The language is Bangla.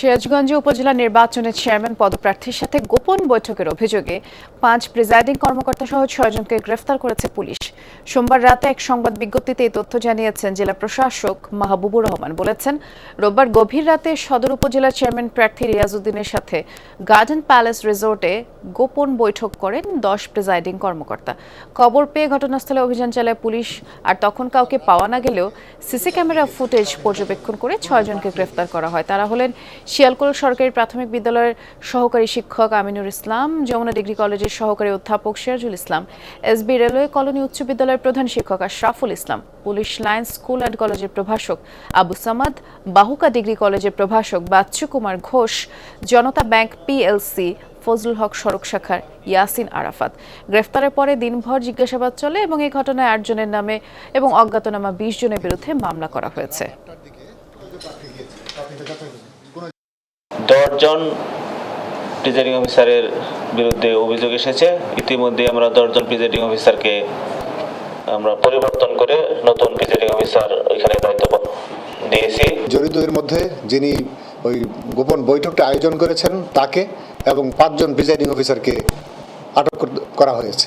সিরাজগঞ্জ উপজেলা নির্বাচনের চেয়ারম্যান পদপ্রার্থীর সাথে গোপন বৈঠকের অভিযোগে পাঁচ প্রিজাইডিং কর্মকর্তা সহ ছয়জনকে গ্রেফতার করেছে পুলিশ। সোমবার রাতে এক সংবাদ বিজ্ঞপ্তিতে এই তথ্য জানিয়েছেন জেলা প্রশাসক মাহবুবুর রহমান বলেছেন, রোববার গভীর রাতে সদর উপজেলা চেয়ারম্যান প্রার্থী রিয়াজউদ্দিনের সাথে গার্ডেন প্যালেস রিসোর্টে গোপন বৈঠক করেন দশ প্রিজাইডিং কর্মকর্তা। খবর পেয়ে ঘটনাস্থলে অভিযান চালায় পুলিশ, আর তখন কাউকে পাওয়া না গেলেও সিসি ক্যামেরা ফুটেজ পর্যবেক্ষণ করে ছয়জনকে গ্রেফতার করা হয়। তারা হলেন শিয়ালকোল সরকারি প্রাথমিক বিদ্যালয়ের সহকারী শিক্ষক আমিনুর ইসলাম, যমুনা ডিগ্রি কলেজের সহকারী অধ্যাপক Sirajul Islam, SB railway colony উচ্চ বিদ্যালয়ের প্রধান শিক্ষক Ashraful Islam, police line school and কলেজের প্রভাষক আবু সামাদ, বাহুকা ডিগ্রি কলেজের প্রভাষক বাচ্চু কুমার ঘোষ, জনতা ব্যাংক পিএলসি ফজলুল হক সড়ক শাখার ইয়াসিন আরাফাত। গ্রেফতারের পরে দিনভর জিজ্ঞাসাবাদ চলে এবং এই ঘটনায় আটজনের নামে এবং অজ্ঞাতনামা বিশ জনের বিরুদ্ধে মামলা করা হয়েছে। দশজন প্রিজাইডিং অফিসারের বিরুদ্ধে অভিযোগ এসেছে। ইতিমধ্যে আমরা দশজন প্রিজাইডিং অফিসারকে আমরা পরিবর্তন করে নতুন প্রিজাইডিং অফিসার ওইখানে দায়িত্ব দিয়েছি। জড়িতদের মধ্যে যিনি ওই গোপন বৈঠকটা আয়োজন করেছেন, তাকে এবং পাঁচজন প্রিজাইডিং অফিসারকে আটক করা হয়েছে।